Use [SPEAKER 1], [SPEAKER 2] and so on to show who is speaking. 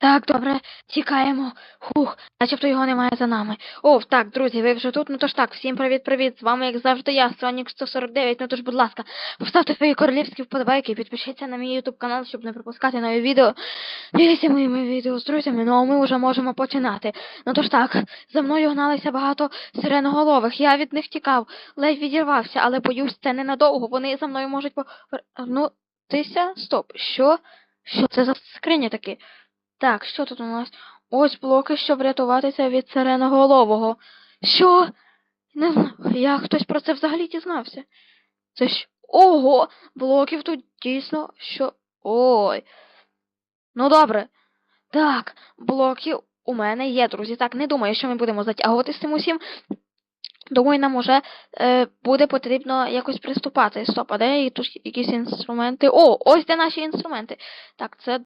[SPEAKER 1] Так, добре, тікаємо. Хух, начебто його немає за нами. О, так, друзі, ви вже тут? Ну тож так, всім привіт-привіт. З вами, як завжди, я, Сонік 149. Ну тож, будь ласка, поставте свої королівські вподобайки підпишіться на мій YouTube канал, щоб не пропускати нові відео. Діліться моїми відео з друзями, ну а ми вже можемо починати. Ну тож так, за мною гналися багато сиреноголових. Я від них тікав, ледь відірвався, але боюсь, це ненадовго. Вони за мною можуть по. Ну, тися, стоп, що? Що це за скриня такі? Так, що тут у нас? Ось блоки, щоб рятуватися від сиреноголового. Що? Не знаю, як хтось про це взагалі дізнався. Це ж. Ого! Блоків тут дійсно що. Ой. Ну добре. Так, блоки у мене є, друзі. Так, не думаю, що ми будемо затягувати з цим усім. Думаю, нам уже е, буде потрібно якось приступати. Стоп, а де і тут якісь інструменти? О, ось де наші інструменти. Так, це